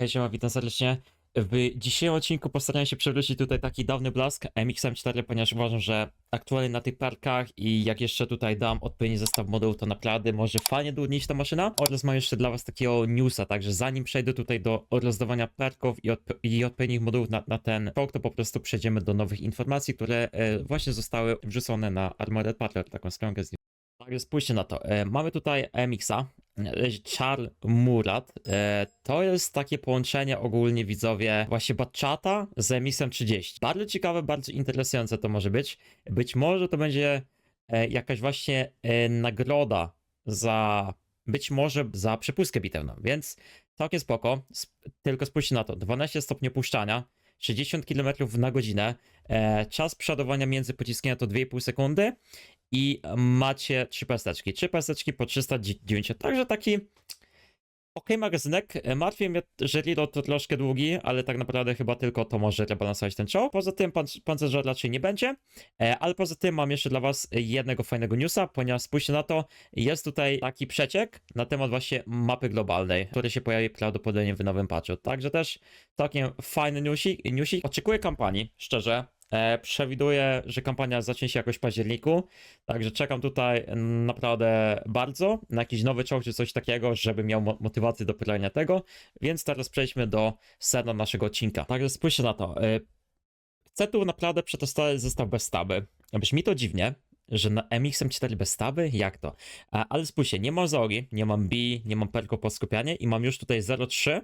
Hej, siema, witam serdecznie. W dzisiejszym odcinku postaram się przywrócić tutaj taki dawny blask MX-M4, ponieważ uważam, że aktualnie na tych parkach i jak jeszcze tutaj dam odpowiedni zestaw modułów, to naprawdę może fajnie dudnić ta maszyna. Oraz mam jeszcze dla was takiego newsa, także zanim przejdę tutaj do rozdawania perków i, odp- i odpowiednich modułów na, na ten rok, to po prostu przejdziemy do nowych informacji, które e, właśnie zostały wrzucone na Armored Patrol, taką stronkę z Także spójrzcie na to. E, mamy tutaj MX-a, Char Murat. E, to jest takie połączenie ogólnie widzowie właśnie Batchata z MX-em 30. Bardzo ciekawe, bardzo interesujące to może być. Być może to będzie e, jakaś właśnie e, nagroda za być może za przepustkę bitewną, więc całkiem spoko. Sp- Tylko spójrzcie na to. 12 stopni opuszczania, 60 km na godzinę. Czas przodowania między pociskami to 2,5 sekundy i macie trzy pesteczki. Trzy pesteczki po 309. Także taki ok magazynek. E, Martwię mnie, że reload to troszkę długi, ale tak naprawdę chyba tylko to może rebalansować ten czołg. Poza tym pan, pancerza raczej nie będzie, e, ale poza tym mam jeszcze dla was jednego fajnego newsa, ponieważ spójrzcie na to, jest tutaj taki przeciek na temat właśnie mapy globalnej, który się pojawi prawdopodobnie w nowym patchu. Także też całkiem fajny newsik. newsik. Oczekuję kampanii, szczerze. E, przewiduję, że kampania zacznie się jakoś w październiku, także czekam tutaj naprawdę bardzo na jakiś nowy czołg czy coś takiego, żeby miał mo- motywację do pylenia tego, więc teraz przejdźmy do sedna naszego odcinka. Także spójrzcie na to. E, chcę tu naprawdę przetestować zestaw bez staby. Brzmi to dziwnie, że na MX-M4 bez staby? Jak to? Ale spójrzcie, nie ma zogi, nie mam B, nie mam perko po skupianie i mam już tutaj 0,3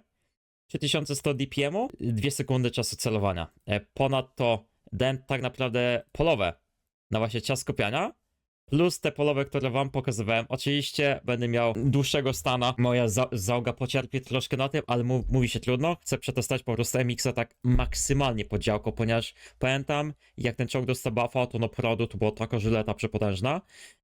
3100 DPM-u, 2 sekundy czasu celowania. E, Ponadto dałem tak naprawdę polowe na właśnie czas skupiania, plus te polowe, które wam pokazywałem. Oczywiście będę miał dłuższego stana, moja za załoga pocierpi troszkę na tym, ale mówi się trudno. Chcę przetestować po prostu MX-a tak maksymalnie pod działko, ponieważ pamiętam, jak ten czołg dostał buffa, to no produ to była taka żyleta przepotężna,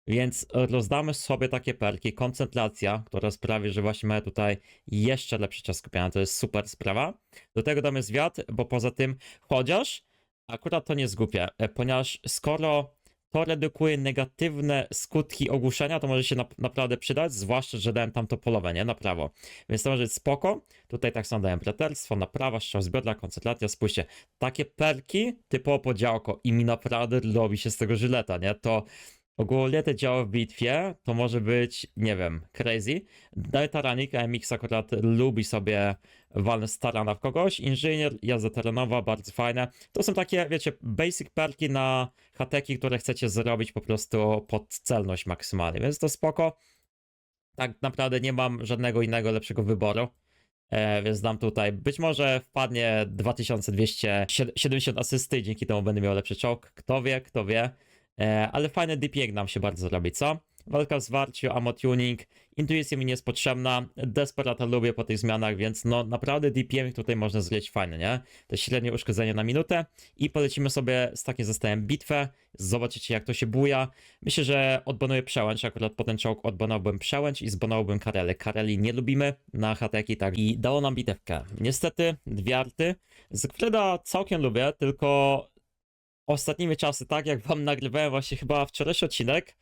więc rozdamy sobie takie perki. Koncentracja, która sprawi, że właśnie mamy tutaj jeszcze lepszy czas skupiania, to jest super sprawa. Do tego damy zwiat, bo poza tym, chociaż akurat to nie jest głupie, e, ponieważ skoro to redukuje negatywne skutki ogłuszenia, to może się nap- naprawdę przydać, zwłaszcza, że dałem tam to polowe, nie? Na prawo. Więc to może być spoko. Tutaj tak samo dałem na prawo, strzał z biodra, koncentracja, spójrzcie. Takie perki typowo podziałko i mi naprawdę robi się z tego żyleta, nie? To ogólnie te działo w bitwie to może być, nie wiem, crazy. Deltaranik AMX akurat lubi sobie walnąć starana w kogoś. Inżynier, jazda terenowa, bardzo fajne. To są takie, wiecie, basic perki na hateki, które chcecie zrobić po prostu pod celność maksymalnie, więc to spoko. Tak naprawdę nie mam żadnego innego lepszego wyboru. E, więc dam tutaj, być może wpadnie 2270 asysty dzięki temu będę miał lepszy czołg. Kto wie, kto wie. E, ale fajny DPX nam się bardzo zrobi, co? Walka w zwarciu, ammo tuning, intuicja mi nie jest potrzebna, Desperata lubię po tych zmianach, więc no naprawdę DPM tutaj można zleć fajny, nie? To średnie uszkodzenie na minutę i polecimy sobie z takim zestawem bitwę, zobaczycie jak to się buja. Myślę, że odbanuję przełęcz, akurat po ten czołg odbanowałbym przełęcz i zbanowałbym karele. Kareli nie lubimy na hateki, tak i dało nam bitewkę. Niestety dwie arty, Zygfryda całkiem lubię, tylko ostatnimi czasy, tak jak wam nagrywałem właśnie chyba wczorajszy odcinek,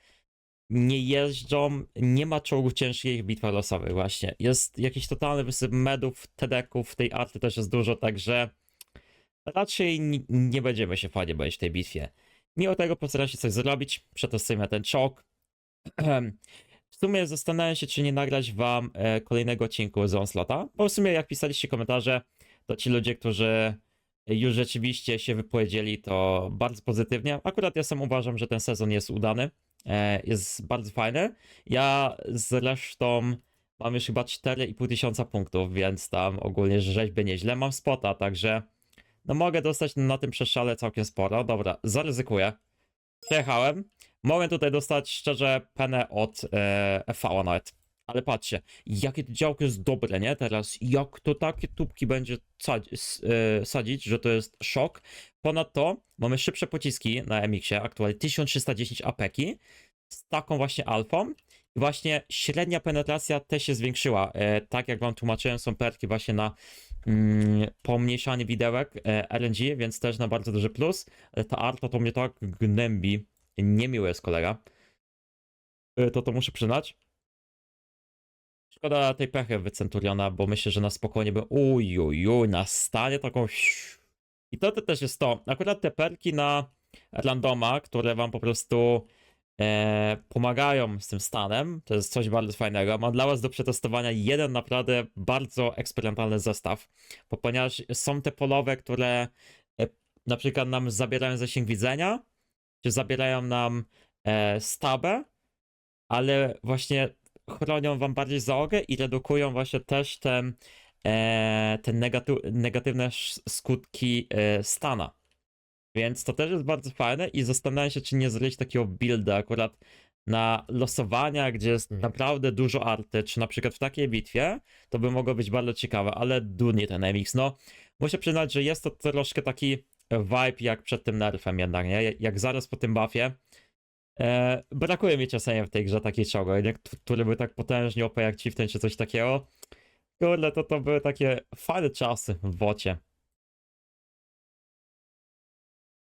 nie jeżdżą, nie ma czołgów ciężkich w bitwach losowych właśnie. Jest jakiś totalny wysyp medów, tedeków, tej arty też jest dużo, także raczej ni- nie będziemy się fajnie bawić w tej bitwie. Mimo tego postaram się coś zrobić, przetestujemy ten czołg. W sumie zastanawiam się, czy nie nagrać wam e, kolejnego odcinku z Onslaughta, bo w sumie jak pisaliście komentarze, to ci ludzie, którzy już rzeczywiście się wypowiedzieli, to bardzo pozytywnie. Akurat ja sam uważam, że ten sezon jest udany, e, jest bardzo fajny. Ja zresztą mam już chyba 4,5 tysiąca punktów, więc tam ogólnie rzeźby nieźle. Mam spota, także no mogę dostać na tym przeszale całkiem sporo. Dobra, zaryzykuję. Przejechałem. Mogę tutaj dostać szczerze penę od e, FV nawet. Ale patrzcie, jakie to działko jest dobre, nie? Teraz, jak to takie tubki będzie e, sadzić, że to jest szok. Ponadto mamy szybsze pociski na MX-ie, aktualnie 1310 apeki z taką właśnie alfą. I właśnie średnia penetracja też się zwiększyła. E, tak jak wam tłumaczyłem, są perki właśnie na mm, pomniejszanie widełek e, RNG, więc też na bardzo duży plus. Ale ta arta to mnie tak gnębi. Niemiły jest kolega. E, to to muszę przyznać. Szkoda tej pechy wycenturiona, bo myślę, że na spokojnie by uj, uj, uj, na stanie taką i to, to też jest to. Akurat te perki na randoma, które wam po prostu e, pomagają z tym stanem, to jest coś bardzo fajnego. Mam dla was do przetestowania jeden naprawdę bardzo eksperymentalny zestaw, bo ponieważ są te polowe, które e, na przykład nam zabierają zasięg widzenia, czy zabierają nam e, stabę, ale właśnie chronią wam bardziej załogę i redukują właśnie też ten, e, te negaty- negatywne skutki e, stana. Więc to też jest bardzo fajne i zastanawiam się, czy nie zrobić takiego builda akurat na losowania, gdzie jest Mhm. naprawdę dużo arty, czy na przykład w takiej bitwie, to by mogło być bardzo ciekawe, ale durnie ten MX. No, muszę przyznać, że jest to troszkę taki vibe jak przed tym nerfem jednak, nie? Jak zaraz po tym buffie. E, brakuje mi czasami w tej grze takiej czołgu, jak, który był tak potężnie OP jak Chieftain czy coś takiego. Kurde, to to były takie fajne czasy w wocie.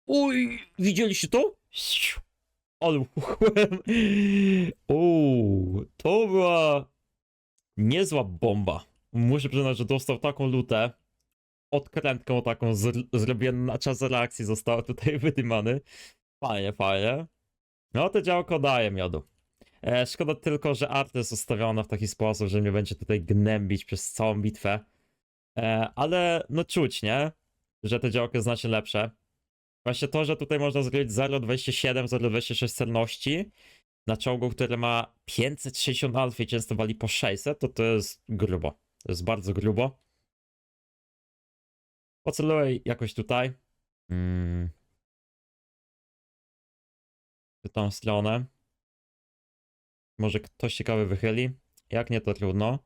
Uj, widzieliście to? Siu, Ale uchłem. Uuu, to była niezła bomba. Muszę przyznać, że dostał taką lutę. Odkrętką taką zr- zrobiłem na czas reakcji został tutaj wydymany. Fajnie, fajnie. No to działko daje miodu. E, szkoda tylko, że art jest ustawiona w taki sposób, że mnie będzie tutaj gnębić przez całą bitwę. E, ale no czuć, nie? Że te działko jest znacznie lepsze. Właśnie to, że tutaj można zrobić 0,27, 0,26 celności na czołgu, który ma 560 alfy i często wali po 600, to to jest grubo. To jest bardzo grubo. Poceluję jakoś tutaj. Mm. W tą stronę. Może ktoś ciekawy wychyli. Jak nie, to trudno.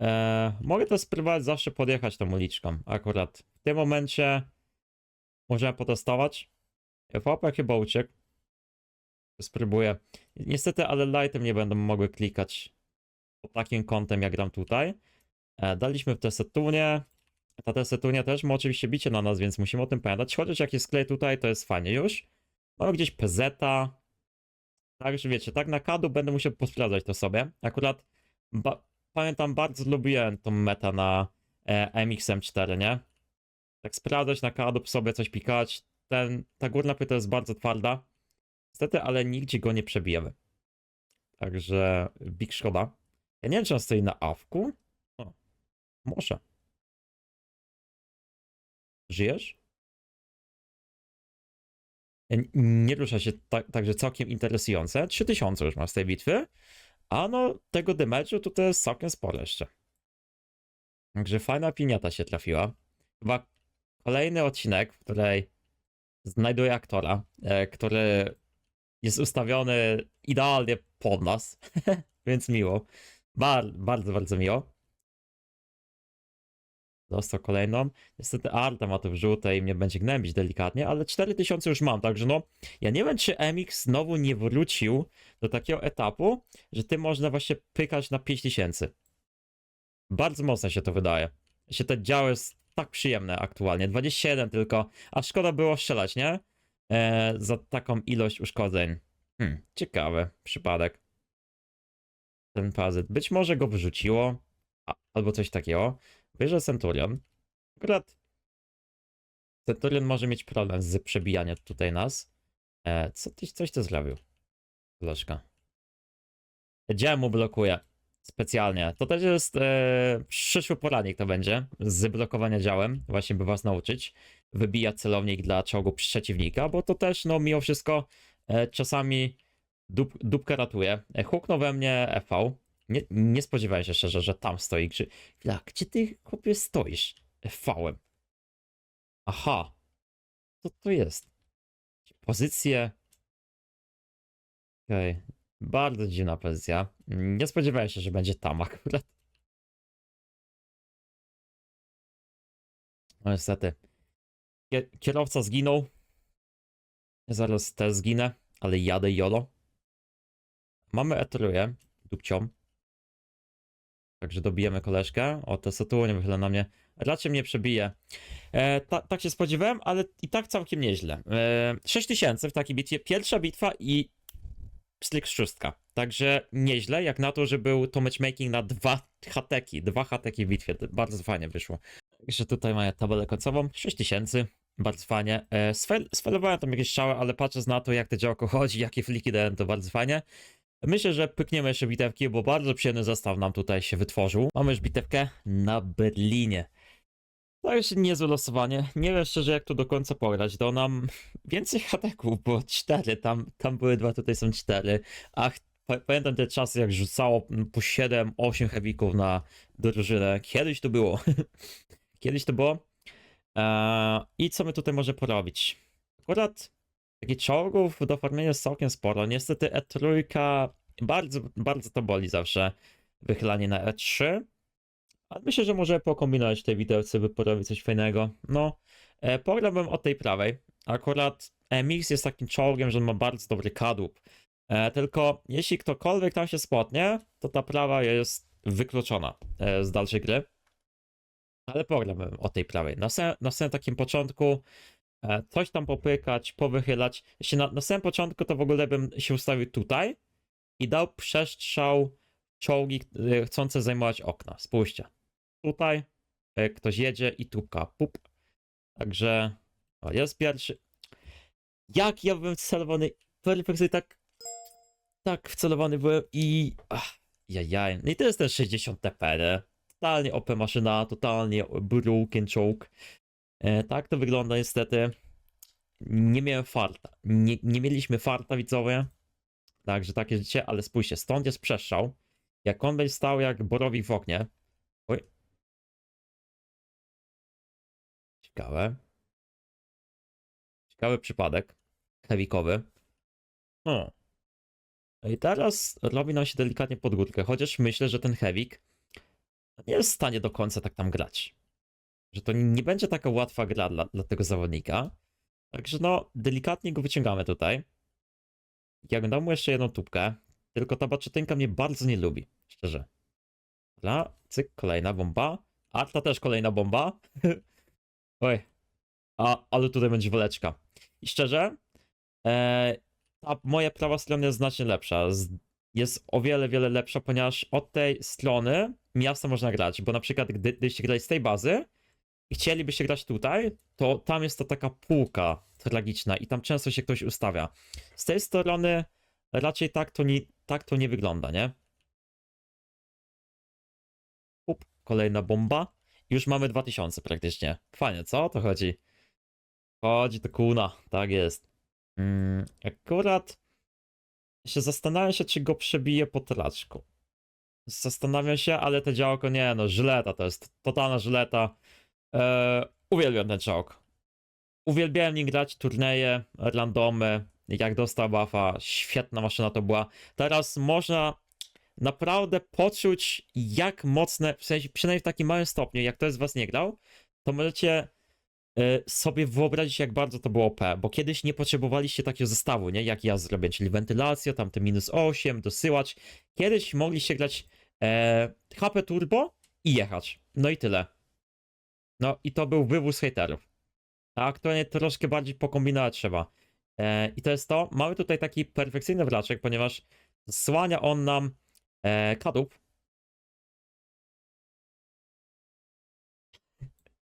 Eee, mogę to spróbować zawsze podjechać tą uliczką. Akurat w tym momencie możemy potestować. FAP chyba uciekł. Spróbuję. Niestety, ale lightem nie będą mogły klikać pod takim kątem, jak gram tutaj. E, daliśmy w tę setunię. Ta tesetunia też ma oczywiście bicie na nas, więc musimy o tym pamiętać. Chociaż jak jest klej tutaj, to jest fajnie już. Mamy gdzieś PZ. Także wiecie, tak na kadu będę musiał posprawdzać to sobie. Akurat ba- pamiętam, bardzo lubiłem tą metę na e, MXM4, nie? Tak sprawdzać na kadu, sobie coś pikać. Ten, ta górna płyta jest bardzo twarda. Niestety, ale nigdzie go nie przebijemy. Także big szkoda. Ja nie wiem, czy on stoi na awku. O, może. Żyjesz? Nie rusza się tak, także całkiem interesujące. 3000 już ma z tej bitwy. A no, tego damage'u to, to jest całkiem sporo jeszcze. Także fajna piniata się trafiła. Chyba kolejny odcinek, w której znajduję aktora, e, który jest ustawiony idealnie pod nas, więc miło. Bar- bardzo, bardzo miło. Dostał kolejną. Niestety Arta ma to w żółtej i mnie będzie gnębić delikatnie, ale 4000 już mam, także no, ja nie wiem, czy MX znowu nie wrócił do takiego etapu, że tym można właśnie pykać na 5000. Bardzo mocno się to wydaje. Się te działy jest tak przyjemne aktualnie. 27 tylko, a szkoda było strzelać, nie? E, za taką ilość uszkodzeń. Hmm, ciekawy przypadek. Ten pazet. Być może go wyrzuciło, a, albo coś takiego. Bierze Centurion. Akurat Centurion może mieć problem z przebijaniem tutaj nas. E, co ty, coś ty zrobił? Lożka. Dział mu blokuje. Specjalnie. To też jest e, przyszły poradnik to będzie. Z blokowania działem. Właśnie by was nauczyć. Wybijać celownik dla czołgu przeciwnika, bo to też, no mimo wszystko, e, czasami dup, dupkę ratuje. E, huknął we mnie FV. Nie, nie spodziewałem się szczerze, że tam stoi. Chwila, gdzie ty chłopie stoisz? FV-em. Aha. Co to jest? Pozycje. Okej. Bardzo dziwna pozycja. Nie spodziewałem się, że będzie tam akurat. No niestety. Kie- Kierowca zginął. Zaraz też zginę, ale jadę jolo. Mamy etruję dupcią. Także dobijemy koleżkę. O, to Saturn nie wychyla na mnie. Raczej mnie przebije. E, ta, tak się spodziewałem, ale i tak całkiem nieźle. E, 6000 w takiej bitwie. Pierwsza bitwa i Slick szóstka. Także nieźle, jak na to, że był to matchmaking na dwa hateki, dwa hateki w bitwie. Bardzo fajnie wyszło. Także tutaj mają tabelę końcową, 6000. Bardzo fajnie. E, sfel- Sfelowałem tam jakieś strzały, ale patrząc na to, jak to działko chodzi, jakie fliki dałem, to bardzo fajnie. Myślę, że pykniemy jeszcze bitewki, bo bardzo przyjemny zestaw nam tutaj się wytworzył. Mamy już bitewkę na Berlinie. To już niezłe losowanie. Nie wiem szczerze, jak tu do końca pograć. Do nam więcej hateków, bo cztery, tam, tam były dwa, tutaj są cztery. Ach, pa- pamiętam te czasy, jak rzucało po 7-8 heavyków na drużynę. Kiedyś to było. Kiedyś to było. Eee, I co my tutaj może porobić? Akurat takich czołgów do farmienia jest całkiem sporo. Niestety E3 bardzo, bardzo to boli zawsze wychylanie na E3. Ale myślę, że może pokombinować w tej widełce, by porobić coś fajnego. No, e, pograłbym od tej prawej. Akurat MX jest takim czołgiem, że ma bardzo dobry kadłub. E, tylko jeśli ktokolwiek tam się spotnie, to ta prawa jest wykluczona e, z dalszej gry. Ale pograłbym od tej prawej. Na, na samym takim początku e, coś tam popykać, powychylać. Jeśli na, na samym początku to w ogóle bym się ustawił tutaj i dał przestrzał czołgi e, chcące zajmować okna. Spójrzcie. Tutaj e, ktoś jedzie i tupka. Pup. Także o, jest pierwszy. Jak ja bym wcelowany perfekcyjnie tak tak wcelowany byłem i ach, jajaj. No i to jest ten 60 TP, nie? Totalnie OP maszyna, totalnie broken czołg. E, tak to wygląda niestety. Nie miałem farta. Nie, nie mieliśmy farta widzowie. Także takie życie, ale spójrzcie, stąd jest przestrzał. Jak on będzie stał jak borowik w oknie. Oj. Ciekawe. Ciekawy przypadek. Hewikowy. No. I teraz robi nam się delikatnie pod górkę, chociaż myślę, że ten Hewik nie jest w stanie do końca tak tam grać. Że to nie będzie taka łatwa gra dla, dla tego zawodnika. Także no, delikatnie go wyciągamy tutaj. Jak dam mu jeszcze jedną tubkę, tylko ta baczytynka mnie bardzo nie lubi, szczerze. Dobra, cyk, kolejna bomba. A ta też kolejna bomba. Oj. A, ale tutaj będzie waleczka. I szczerze, e, ta moja prawa strona jest znacznie lepsza. Jest o wiele, wiele lepsza, ponieważ od tej strony miasta można grać, bo na przykład gdy, gdybyście grali z tej bazy i chcielibyście grać tutaj, to tam jest to taka półka tragiczna i tam często się ktoś ustawia. Z tej strony raczej tak to nie, tak to nie wygląda, nie? Up, kolejna bomba. Już mamy 2000 praktycznie. Fajnie, co o to chodzi? Chodzi to kuna, tak jest. Mm, akurat się zastanawiam się, czy go przebiję po traczku. Zastanawiam się, ale to działko nie, no żyleta to jest totalna żyleta. Eee, uwielbiam ten czołg. Uwielbiałem nim grać turnieje, randomy. Jak dostał buffa, świetna maszyna to była. Teraz można naprawdę poczuć, jak mocne, w sensie przynajmniej w takim małym stopniu, jak ktoś z was nie grał, to możecie y, sobie wyobrazić, jak bardzo to było OP, bo kiedyś nie potrzebowaliście takiego zestawu, nie? Jak ja zrobię, czyli wentylacja, tam te minus 8, dosyłacz. Kiedyś mogliście grać e, HP turbo i jechać. No i tyle. No i to był wywóz haterów. A aktualnie troszkę bardziej pokombinować trzeba. E, I to jest to. Mamy tutaj taki perfekcyjny wraczek, ponieważ słania on nam e, kadłub.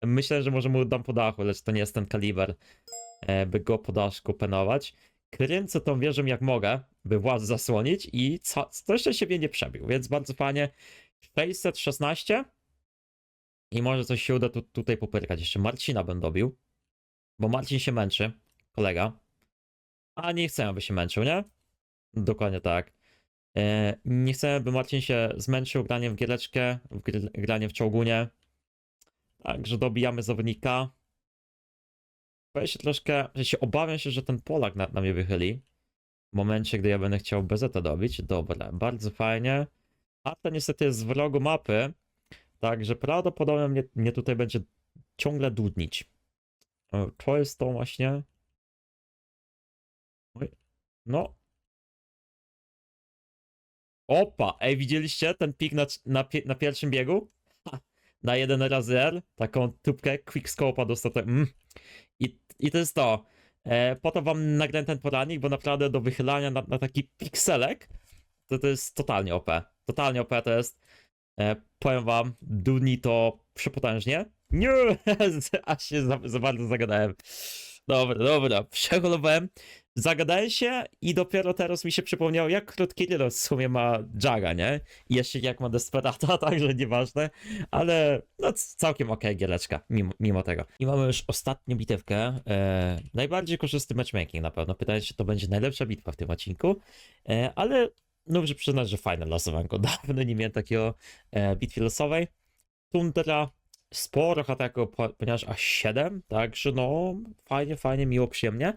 Myślę, że może mu dam po dachu, lecz to nie jest ten kaliber, e, by go po daszku penować. Kręcę tą wieżę jak mogę, by właz zasłonić i co, co jeszcze siebie nie przebił, więc bardzo fajnie. 616 i może coś się uda tu, tutaj popyrkać. Jeszcze Marcina bym dobił, bo Marcin się męczy, kolega. A nie chcę, aby się męczył, nie? Dokładnie tak. E, nie chcę, by Marcin się zmęczył graniem w giereczkę, w gr- w czołgunie. Także dobijamy zawodnika. Boję się troszkę, że się obawiam się, że ten Polak na, na mnie wychyli. W momencie, gdy ja będę chciał BZ dobić. Dobra, bardzo fajnie. A to niestety jest z wrogu mapy. Także prawdopodobnie mnie, mnie tutaj będzie ciągle dudnić. To jest to właśnie. No. Opa, ej, widzieliście ten pik na, na, na pierwszym biegu? Ha, na jeden razy R, taką tubkę quickscope'a dostał. tak, Mm. I, I to jest to. E, po to wam nagrałem ten poranik, bo naprawdę do wychylania na, na taki pikselek to to jest totalnie OP. Totalnie OP to jest. E, powiem wam, Duni to przepotężnie. Nie, aż się za, za bardzo zagadałem. Dobra, dobra, przeholowałem. Zagadałem się i dopiero teraz mi się przypomniało, jak krótki reload w sumie ma Jaga, nie? I jeszcze jak ma Desperata, także nieważne. Ale no całkiem okej giereczka, mimo, mimo tego. I mamy już ostatnią bitewkę. E, najbardziej korzystny matchmaking na pewno. Pytanie, czy to będzie najlepsza bitwa w tym odcinku. E, ale no muszę przyznać, że fajne losowanko. Dawno nie miałem takiego e, bitwy losowej. Tundra, sporo po- ponieważ aż 7, także no fajnie, fajnie, miło, przyjemnie.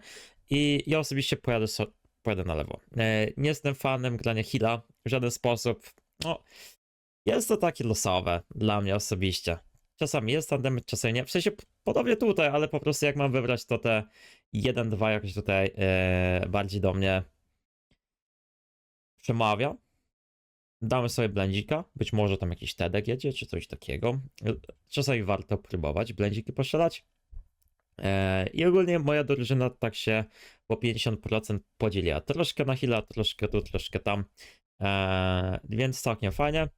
I ja osobiście pojadę, so, pojadę na lewo. E, nie jestem fanem grania heala w żaden sposób. No, jest to takie losowe dla mnie osobiście. Czasami jest damage, czasami nie. W sensie podobnie tutaj, ale po prostu jak mam wybrać, to te 1-2 jakoś tutaj e, bardziej do mnie przemawia. Damy sobie blędzika, być może tam jakiś tedek jedzie, czy coś takiego. Czasami warto próbować blędziki postrzelać. E, I ogólnie moja drużyna tak się po 50% podzieliła. Troszkę na heala, troszkę tu, troszkę tam. E, więc całkiem fajnie.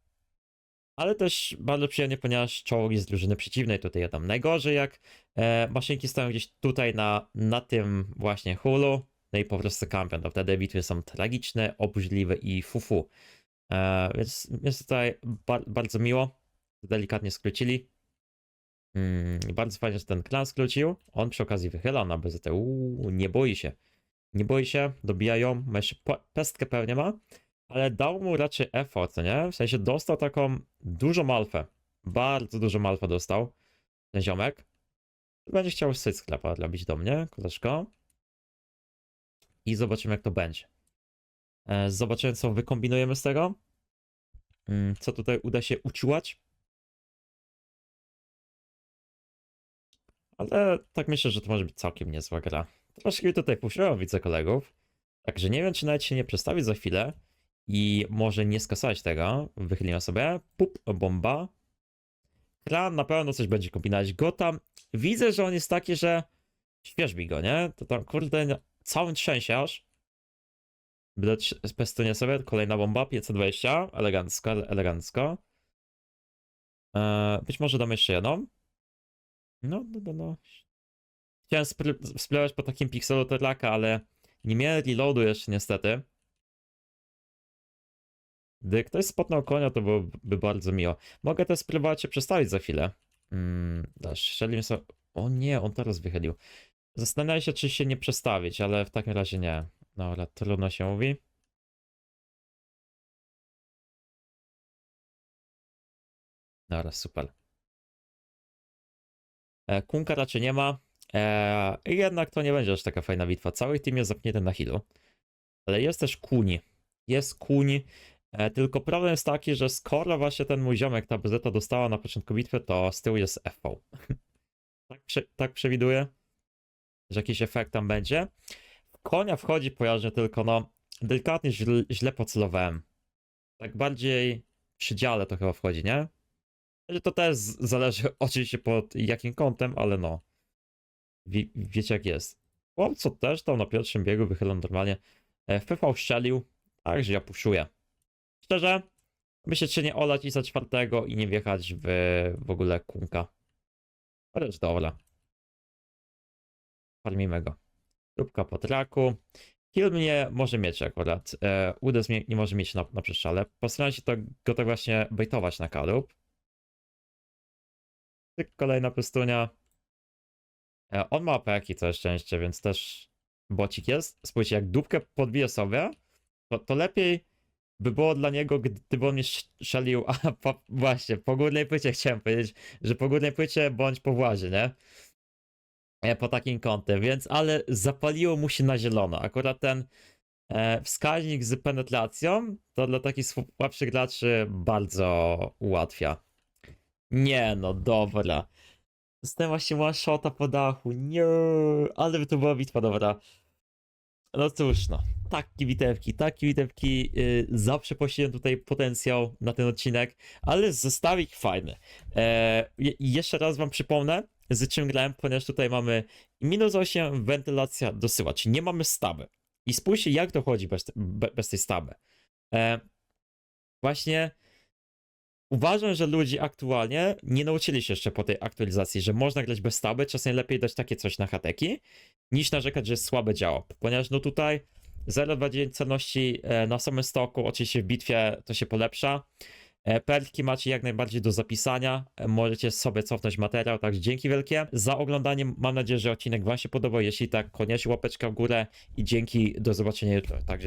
Ale też bardzo przyjemnie, ponieważ czołgi z drużyny przeciwnej tutaj jadą najgorzej, jak e, maszynki stoją gdzieś tutaj na, na tym właśnie hulu. No i po prostu kampion. To wtedy bitwy są tragiczne, obrzydliwe i fufu. E, więc jest tutaj bar- bardzo miło. Delikatnie skrócili. Mm, bardzo fajnie, że ten klan skrócił. On przy okazji wychyla na BZT. Uuu, nie boi się. Nie boi się, dobija ją. Ma jeszcze pestkę pewnie ma. Ale dał mu raczej effort, nie? W sensie dostał taką dużą alfę. Bardzo dużą alfę dostał. Ten ziomek. Będzie chciał sobie sklepa robić do mnie, koleżko. I zobaczymy, jak to będzie. E, Zobaczymy, co wykombinujemy z tego. Mm, Co tutaj uda się uciłać. Ale tak myślę, że to może być całkiem niezła gra. Troszkę tutaj puszczałem, widzę kolegów. Także nie wiem, czy nawet się nie przestawić za chwilę i może nie skasować tego. Wychylimy sobie. Pup, bomba. Kran na pewno coś będzie kombinować. Go tam. Widzę, że on jest taki, że świeżbi go, nie? To tam, kurde, całym trzęsie aż. Widać pestunie sobie. Kolejna bomba, 520. Elegancko, ele- elegancko. Eee, być może damy jeszcze jedną. No, no, no, no. Chciałem spróbować po takim pikselu terlaka, ale nie miałem reloadu jeszcze niestety. Gdy ktoś spotnął konia, to byłoby bardzo miło. Mogę też spróbować się przestawić za chwilę. Mm, strzelimy sobie... O nie, on teraz wychylił. Zastanawiam się, czy się nie przestawić, ale w takim razie nie. Dobra, trudno się mówi. Dobra, super. E, Kunka raczej nie ma. E, i jednak to nie będzie aż taka fajna bitwa. Cały team jest zamknięty na healu. Ale jest też kuni. Jest kuni. E, tylko problem jest taki, że skoro właśnie ten mój ziomek, ta BZ dostała na początku bitwy, to z tyłu jest FV. tak, prze, tak przewiduję, że jakiś efekt tam będzie. W konia wchodzi pojaźnie tylko, no, delikatnie źle, źle pocelowałem. Tak bardziej przy dziale to chyba wchodzi, nie? Znaczy, To też zależy oczywiście pod jakim kątem, ale no. Wie, wiecie jak jest. Chłopco też tam na pierwszym biegu wychylał normalnie. E, FPV strzelił, także ja puszuję. Szczerze, myślę, czy nie olać i za czwartego i nie wjechać w, w ogóle kunka. Ależ dobra. Farmimy go. Próbka po traku. Kill mnie może mieć akurat. E, Udes mnie nie może mieć na, na przeszczale. Postaram się to, go tak właśnie bejtować na kalup. Tyk, Kolejna pystunia. E, On ma apeki, całe szczęście, więc też bocik jest. Spójrzcie, jak dupkę podbije sobie, to, to lepiej by było dla niego, gdyby on mnie sz- szalił, a po, właśnie, po górnej płycie chciałem powiedzieć, że po górnej płycie bądź po włazie, nie? E, Po takim kątem, więc, ale zapaliło mu się na zielono. Akurat ten e, wskaźnik z penetracją, to dla takich słabszych graczy bardzo ułatwia. Nie no, dobra. Dostałem właśnie one shota po dachu. Nie, ale by to była bitwa dobra. No cóż, no. Takie bitewki, takie bitewki. Yy, zawsze posiadam tutaj potencjał na ten odcinek, ale zestawik fajny. E, je- jeszcze raz wam przypomnę, z czym grałem, ponieważ tutaj mamy minus 8, wentylacja dosyła, czyli nie mamy staby. I spójrzcie, jak to chodzi bez, be- bez tej staby. E, właśnie uważam, że ludzie aktualnie nie nauczyli się jeszcze po tej aktualizacji, że można grać bez staby, czasem lepiej dać takie coś na hateki, niż narzekać, że słabe działa, ponieważ no tutaj 0,29 celności e, na samym stoku, oczywiście w bitwie to się polepsza. E, Perki macie jak najbardziej do zapisania. e, Możecie sobie cofnąć materiał, także dzięki wielkie za oglądanie. Mam nadzieję, że odcinek Wam się podobał. Jeśli tak, koniecznie łapeczka w górę i dzięki. Do zobaczenia jutro. Także